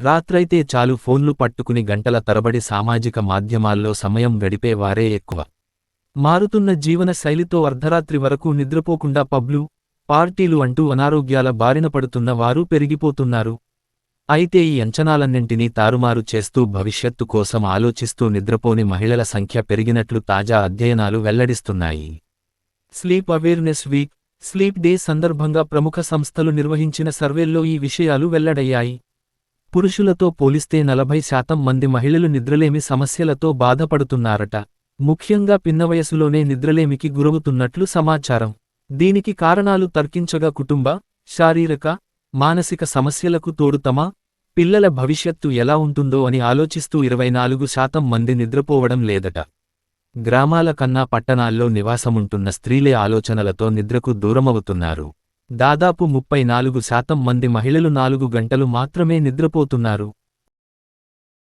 రాత్రైతే చాలు ఫోన్లు పట్టుకుని గంటల తరబడి సామాజిక మాధ్యమాల్లో సమయం గడిపే వారే ఎక్కువ. మారుతున్న జీవన శైలితో అర్ధరాత్రి వరకు నిద్రపోకుండా పబ్లు పార్టీలు అంటూ అనారోగ్యాల బారిన పడుతున్న వారు పెరిగిపోతున్నారు. అయితే ఈ అంచనాలన్నింటినీ తారుమారు చేస్తూ భవిష్యత్తు కోసం ఆలోచిస్తూ నిద్రపోని మహిళల సంఖ్య పెరిగినట్లు తాజా అధ్యయనాలు వెల్లడిస్తున్నాయి. Sleep awareness week sleep day సందర్భంగా ప్రముఖ సంస్థలు నిర్వహించిన సర్వేల్లో ఈ విషయాలు వెల్లడయ్యాయి. పురుషులతో పోలిస్తే నలభై శాతం మంది మహిళలు నిద్రలేమి సమస్యలతో బాధపడుతున్నారట. ముఖ్యంగా పిన్నవయసులోనే నిద్రలేమికి గురవుతున్నట్లు సమాచారం. దీనికి కారణాలు తర్కించగా కుటుంబ శారీరక మానసిక సమస్యలకు తోడుతమా పిల్లల భవిష్యత్తు ఎలా ఉంటుందో అని ఆలోచిస్తూ ఇరవై నాలుగు శాతం మంది నిద్రపోవడం లేదట. గ్రామాల కన్నా పట్టణాల్లో నివాసముంటున్న స్త్రీలే ఆలోచనలతో నిద్రకు దూరమవుతున్నారు. దాదాపు ముప్పై నాలుగు శాతం మంది మహిళలు నాలుగు గంటలు మాత్రమే నిద్రపోతున్నారు.